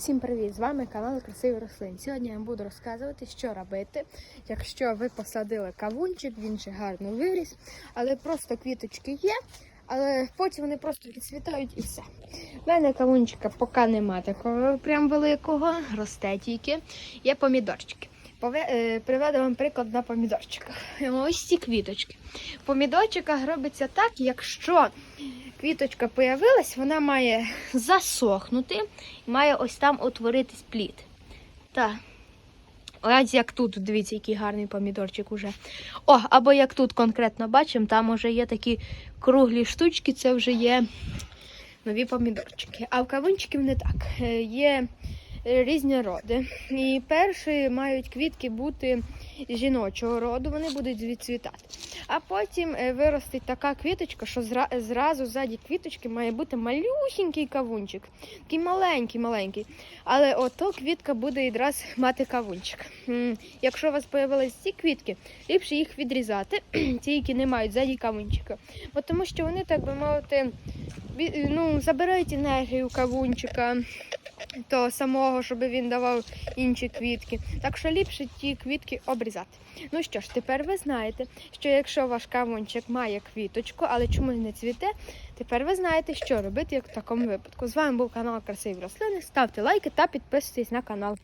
Всім привіт! З вами канал Красивий рослин. Сьогодні я вам буду розказувати, що робити, якщо ви посадили кавунчик, він ще гарно виріс, але просто квіточки є, але потім вони просто відцвітають і все. У мене кавунчика поки нема такого прям великого, росте тільки. Є помідорчики. Е, Приведу вам приклад на помідорчиках. Ось ці квіточки. В помідорчиках робиться так, якщо квіточка появилась, вона має засохнути і має ось там утворитись плід. Так. Ось як тут, дивіться, який гарний помідорчик уже. О, або як тут конкретно бачимо, там вже є такі круглі штучки, це вже є нові помідорчики. А в кавунчиків не так. Е, Є різні роди. І перші мають квітки бути жіночого роду, вони будуть відцвітати. А потім е, виростить така квіточка, що зра- зразу ззаді квіточки має бути малюсінький кавунчик. Такий маленький, маленький. Але ото квітка буде відразу мати кавунчик. Якщо у вас з'явились ці квітки, ліпше їх відрізати, ті, які не мають ззаді кавунчика. Бо тому що вони, так би мовити, ну, забирають енергію кавунчика того самого, щоб він давав інші квітки. Так що ліпше ті квітки обрізати. Ну що ж, тепер ви знаєте, що якщо ваш кавунчик має квіточку, але чомусь не цвіте, тепер ви знаєте, що робити як в такому випадку. З вами був канал Красиві рослини. Ставте лайки та підписуйтесь на канал.